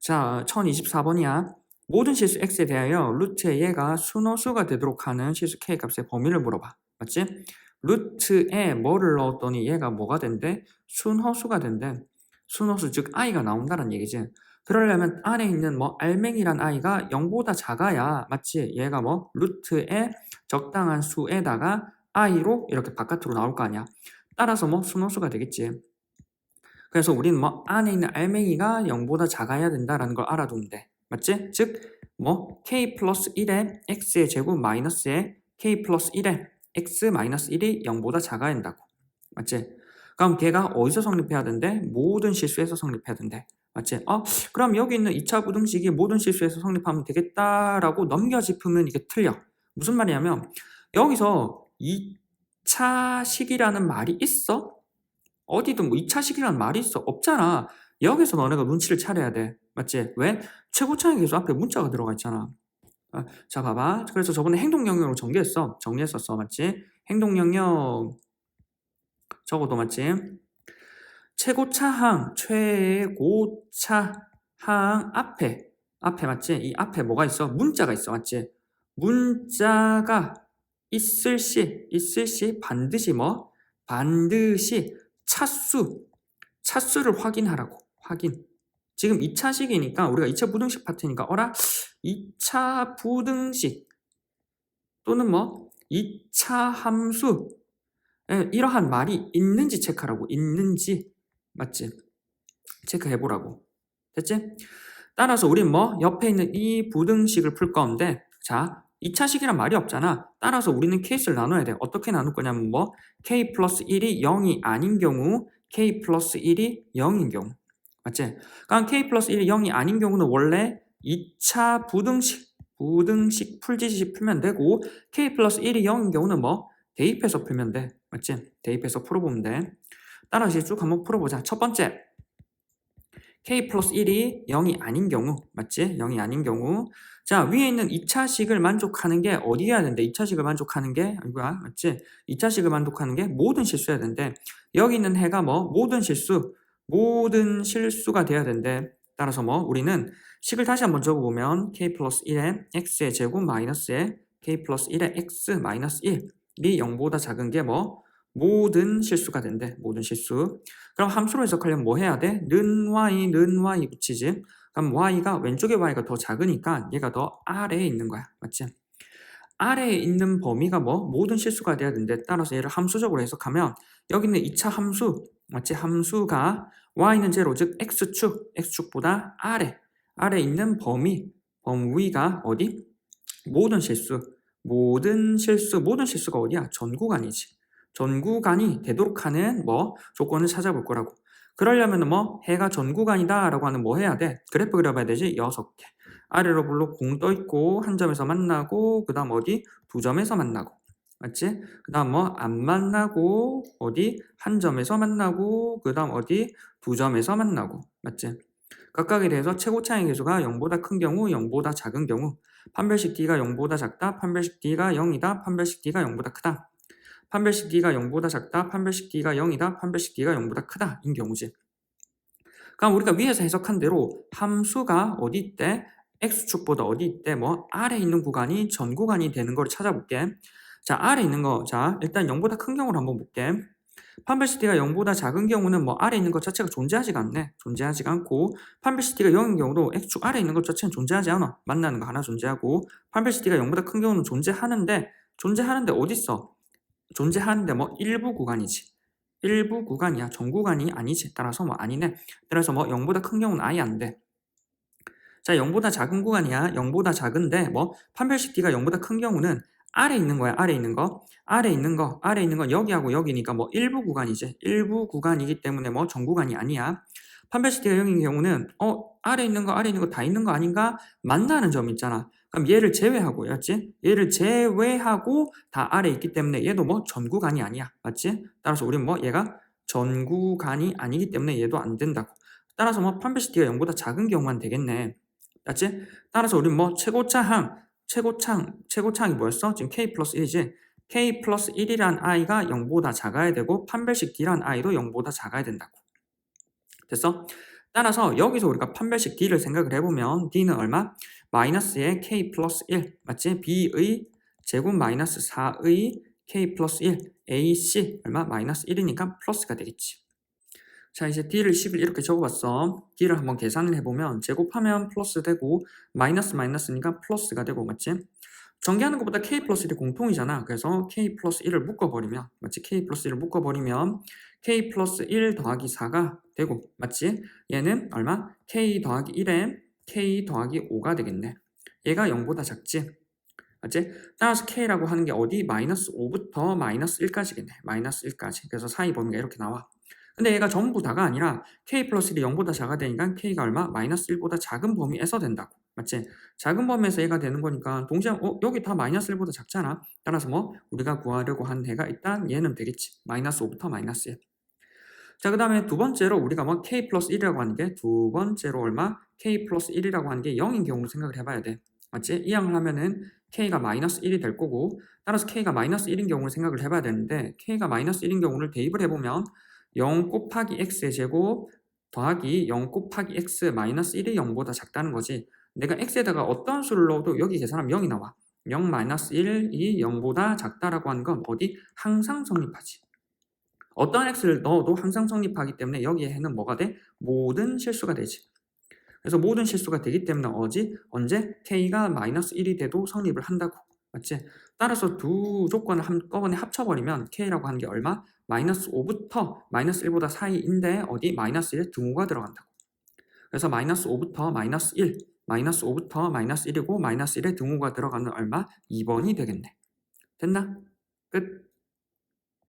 자, 1024번이야. 모든 실수 x에 대하여 루트의 얘가 순호수가 되도록 하는 실수 k 값의 범위를 물어봐. 맞지? 루트에 뭐를 넣었더니 얘가 뭐가 된대? 순호수가 된대. 순호수 즉 i가 나온다는 얘기지. 그러려면 안에 있는 뭐 알맹이란 i가 0보다 작아야 맞지? 얘가 뭐 루트의 적당한 수에다가 i로 이렇게 바깥으로 나올 거 아니야. 따라서 뭐 순호수가 되겠지. 그래서 우리는 뭐 안에 있는 알맹이가 0보다 작아야 된다라는 걸 알아두면 돼. 맞지? 즉, 뭐 k 플러스 1의 x의 제곱 마이너스의 k 플러스 1의 x 마이너스 1이 0보다 작아야 된다고. 맞지? 그럼 걔가 어디서 성립해야 된대? 모든 실수에서 성립해야 된대. 맞지? 어, 그럼 여기 있는 2차 부등식이 모든 실수에서 성립하면 되겠다라고 넘겨 짚으면 이게 틀려. 무슨 말이냐면 여기서 2차식이라는 말이 있어? 어디든 뭐 2차식이라는 말이 있어? 없잖아. 여기서 너네가 눈치를 차려야 돼. 맞지? 왜? 최고차의 계수 앞에 문자가 들어가 있잖아. 아, 자, 봐봐. 그래서 저번에 행동 영역으로 정리했어. 정리했었어. 맞지? 행동 영역 적어도 맞지? 최고차항, 최고차항 앞에 앞에 맞지? 이 앞에 뭐가 있어? 문자가 있어. 맞지? 문자가 있을 시 있을 시 반드시 뭐? 반드시 차수 차수를 확인하라고. 확인. 지금 2차식이니까 우리가 2차 부등식 파트니까 어라? 2차 부등식 또는 뭐 2차 함수 에 이러한 말이 있는지 체크하라고. 있는지. 맞지? 체크해 보라고. 됐지? 따라서 우린 뭐 옆에 있는 이 부등식을 풀 건데 자 2차 식이란 말이 없잖아. 따라서 우리는 케이스를 나눠야 돼. 어떻게 나눌 거냐면 뭐 k 플러스 1이 0이 아닌 경우 k 플러스 1이 0인 경우. 맞지? 그러니까 k 플러스 1이 0이 아닌 경우는 원래 2차 부등식 부등식 풀지식 풀면 되고 k 플러스 1이 0인 경우는 뭐 대입해서 풀면 돼. 맞지? 대입해서 풀어보면 돼. 따라서 쭉 한번 풀어보자. 첫 번째 k 플러스 1이 0이 아닌 경우 맞지? 0이 아닌 경우. 자 위에 있는 2차식을 만족하는 게 어디여야 되는데 2차식을 만족하는 게 이거야 맞지? 2차식을 만족하는 게 모든 실수여야 되는데 여기 있는 해가 뭐? 모든 실수 모든 실수가 돼야 된대. 따라서 뭐? 우리는 식을 다시 한번 적어보면 k 플러스 1의 x의 제곱 마이너스의 k 플러스 1의 x 마이너스 1이 0보다 작은 게 뭐 모든 실수가 된대 모든 실수 그럼 함수로 해석하려면 뭐 해야 돼? 는 y 는 y 붙이지 그럼 y가 왼쪽에 y가 더 작으니까 얘가 더 아래에 있는 거야 맞지? 아래에 있는 범위가 뭐 모든 실수가 돼야 되는데 따라서 얘를 함수적으로 해석하면 여기 있는 2차 함수 맞지? 함수가 y는 제로 즉 x축 x축보다 아래 아래 있는 범위 범위가 어디? 모든 실수 모든 실수 모든 실수가 어디야? 전 구간이지 전 구간이 되도록 하는 뭐 조건을 찾아볼 거라고 그러려면 뭐 해가 전 구간이다 라고 하는 뭐 해야 돼? 그래프 그려봐야 되지? 6개 아래로 블록 공떠 있고 한 점에서 만나고 그 다음 어디? 두 점에서 만나고 맞지? 그 다음 뭐 안 만나고 어디? 한 점에서 만나고 그 다음 어디? 두 점에서 만나고 맞지? 각각에 대해서 최고 차의 계수가 0보다 큰 경우, 0보다 작은 경우 판별식 D가 0보다 작다, 판별식 D가 0이다, 판별식 D가 0보다 크다 판별식 D가 0보다 작다, 판별식 D가 0이다, 판별식 D가 0보다 크다 인 경우지. 그럼 우리가 위에서 해석한 대로 함수가 어디 있대? x축보다 어디 있대? 뭐 아래 있는 구간이 전 구간이 되는 걸 찾아볼게. 자 아래 있는 거 자 일단 0보다 큰 경우를 한번 볼게. 판별시티가 0보다 작은 경우는 뭐 아래 있는 것 자체가 존재하지가 않네. 존재하지가 않고 판별시티가 0인 경우도 x축 아래 있는 것 자체는 존재하지 않아. 만나는 거 하나 존재하고 판별시티가 0보다 큰 경우는 존재하는데 존재하는데 어딨어 존재하는데 뭐 일부 구간이지. 일부 구간이야. 전 구간이 아니지. 따라서 뭐 아니네. 따라서 뭐 0보다 큰 경우는 아예 안 돼. 자 0보다 작은 구간이야. 0보다 작은데 뭐 판별식 D가 0보다 큰 경우는 아래 있는 거야. 아래 있는 거. 아래 있는 거. 아래 있는 건 여기하고 여기니까 뭐 일부 구간이지. 일부 구간이기 때문에 뭐 전 구간이 아니야 판별식 0인 경우는 어 아래 있는 거 아래 있는 거 다 있는 거 아닌가 만나는 점 있잖아 그럼 얘를 제외하고 였지 얘를 제외하고 다 아래 있기 때문에 얘도 뭐 전 구간이 아니야 맞지 따라서 우리는 뭐 얘가 전 구간이 아니기 때문에 얘도 안 된다고 따라서 뭐 판별식 D가 0보다 작은 경우만 되겠네 맞지? 따라서 우리는 뭐 최고차항, 최고창, 최고창이 뭐였어? 지금 k 플러스 1이지? k 플러스 1이란 i가 0보다 작아야 되고 판별식 d란 i도 0보다 작아야 된다고. 됐어? 따라서 여기서 우리가 판별식 D를 생각을 해보면 D는 얼마? 마이너스의 K 플러스 1 맞지? B의 제곱 마이너스 4의 K 플러스 1 AC 얼마? 마이너스 1이니까 플러스가 되겠지. 자 이제 D를 10을 이렇게 적어봤어. D를 한번 계산을 해보면 제곱하면 플러스 되고 마이너스 마이너스니까 플러스가 되고 맞지? 전개하는 것보다 K 플러스 1이 공통이잖아. 그래서 K 플러스 1을 묶어버리면 맞지? K 플러스 1을 묶어버리면 K 플러스 1 더하기 4가 되고 맞지? 얘는 얼마? K 더하기 1에 K 더하기 5가 되겠네. 얘가 0보다 작지? 맞지? 따라서 K라고 하는 게 어디? 마이너스 5부터 마이너스 1까지겠네. 마이너스 1까지. 그래서 사이 범위가 이렇게 나와. 근데 얘가 전부 다가 아니라 K 플러스 1이 0보다 작아 되니까 K가 얼마? 마이너스 1보다 작은 범위에서 된다고. 맞지? 작은 범위에서 얘가 되는 거니까 동시에 어 여기 다 마이너스 1보다 작잖아. 따라서 뭐 우리가 구하려고 한 해가 일단 얘는 되겠지. 마이너스 5부터 마이너스 1. 자, 그 다음에 두 번째로 우리가 뭐 k 플러스 1이라고 하는 게 두 번째로 얼마? k 플러스 1이라고 하는 게 0인 경우로 생각을 해봐야 돼. 맞지? 이 양을 하면은 k가 마이너스 1이 될 거고 따라서 k가 마이너스 1인 경우를 생각을 해봐야 되는데 k가 마이너스 1인 경우를 대입을 해보면 0 곱하기 x의 제곱 더하기 0 곱하기 x 마이너스 1이 0보다 작다는 거지. 내가 x에다가 어떤 수를 넣어도 여기 계산하면 0이 나와. 0 마이너스 1이 0보다 작다라고 하는 건 어디? 항상 성립하지. 어떤 x를 넣어도 항상 성립하기 때문에 여기에 해는 뭐가 돼? 모든 실수가 되지. 그래서 모든 실수가 되기 때문에 어지? 언제? k가 마이너스 1이 돼도 성립을 한다고. 맞지? 따라서 두 조건을 한꺼번에 합쳐버리면 k라고 하는 게 얼마? 마이너스 5부터 마이너스 1보다 사이인데 어디? 마이너스 1의 등호가 들어간다고. 그래서 마이너스 5부터 마이너스 1, 마이너스 5부터 마이너스 1이고 마이너스 1의 등호가 들어가는 얼마? 2번이 되겠네. 됐나? 끝.